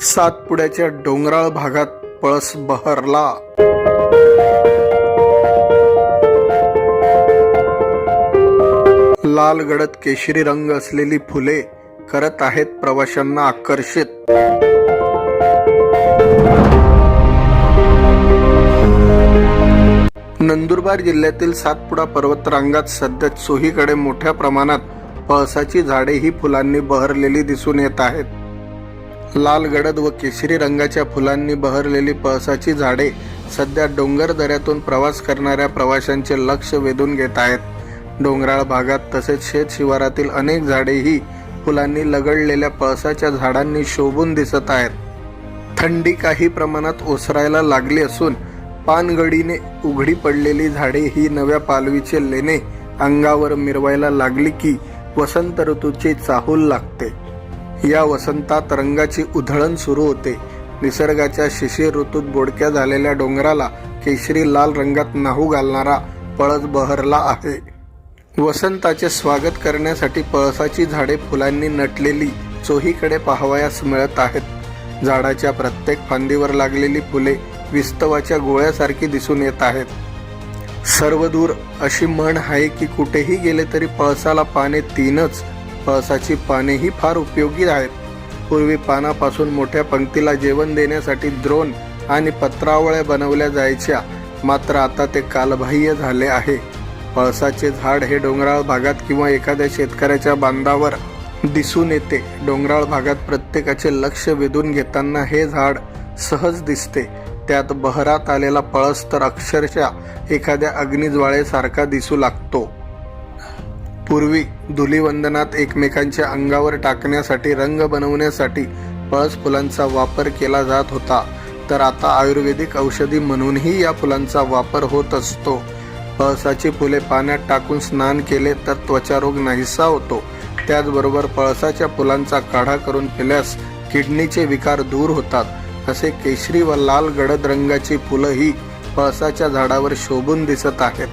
सातपुड्याच्या डोंगराळ भागात पळस बहरला. लाल गडद केशरी रंग असलेली फुले करत आहेत प्रवाशांना आकर्षित. नंदुरबार जिल्ह्यातील सातपुडा पर्वतरांगात सध्या चोहीकडे मोठ्या प्रमाणात पळसाची झाडे ही फुलांनी बहरलेली दिसून येत आहेत. लाल गडद व केशरी रंगाच्या फुलांनी बहरलेली पळसाची झाडे सध्या डोंगर दऱ्यातून प्रवास करणाऱ्या प्रवाशांचे लक्ष वेधून घेत आहेत. डोंगराळ भागात तसेच शेत शिवारातील अनेक झाडेही फुलांनी लगडलेल्या पळसाच्या झाडांनी शोभून दिसत आहेत. थंडी काही प्रमाणात ओसरायला लागली असून पानगडीने उघडी पडलेली झाडे ही नव्या पालवीचे लेणे अंगावर मिरवायला लागली की वसंत ऋतूची चाहूल लागते. या वसंतात रंगाची उधळण सुरू होते. निसर्गाच्या शिशिर ऋतूत बोडक्या झालेल्या डोंगराला केशरी लाल रंगात नाहू घालणारा पळस बहरला आहे. वसंताचे स्वागत करण्यासाठी पळसाची झाडे फुलांनी नटलेली चोहीकडे पाहावयास मिळत आहेत. झाडाच्या प्रत्येक फांदीवर लागलेली फुले विस्तवाच्या गोळ्यासारखी दिसून येत आहेत. सर्वदूर अशी म्हण आहे की कुठेही गेले तरी पळसाला पाने तीनच पळसाची पानेही फार उपयोगी आहेत. पूर्वी पानापासून मोठ्या पंक्तीला जेवण देण्यासाठी द्रोण आणि पत्रावळ्या बनवल्या जायच्या. मात्र आता ते कालबाह्य झाले आहे. पळसाचे झाड हे डोंगराळ भागात किंवा एखाद्या शेतकऱ्याच्या बांधावर दिसून येते. डोंगराळ भागात प्रत्येकाचे लक्ष वेधून घेताना हे झाड सहज दिसते. त्यात बहरात आलेला पळस तर अक्षरशः एखाद्या अग्निज्वाळेसारखा दिसू लागतो. पूर्वी धुलीवंदनात एकमेकांच्या अंगावर टाकण्यासाठी रंग बनवण्यासाठी पळस फुलांचा वापर केला जात होता. तर आता आयुर्वेदिक औषधी म्हणूनही या फुलांचा वापर होत असतो. पळसाची फुले पाण्यात टाकून स्नान केले तर त्वचारोग नाहीसा होतो. त्याचबरोबर पळसाच्या फुलांचा काढा करून पिल्यास किडनीचे विकार दूर होतात. असे केशरी व लाल गडद रंगाची फुलंही पळसाच्या झाडावर शोभून दिसत आहेत.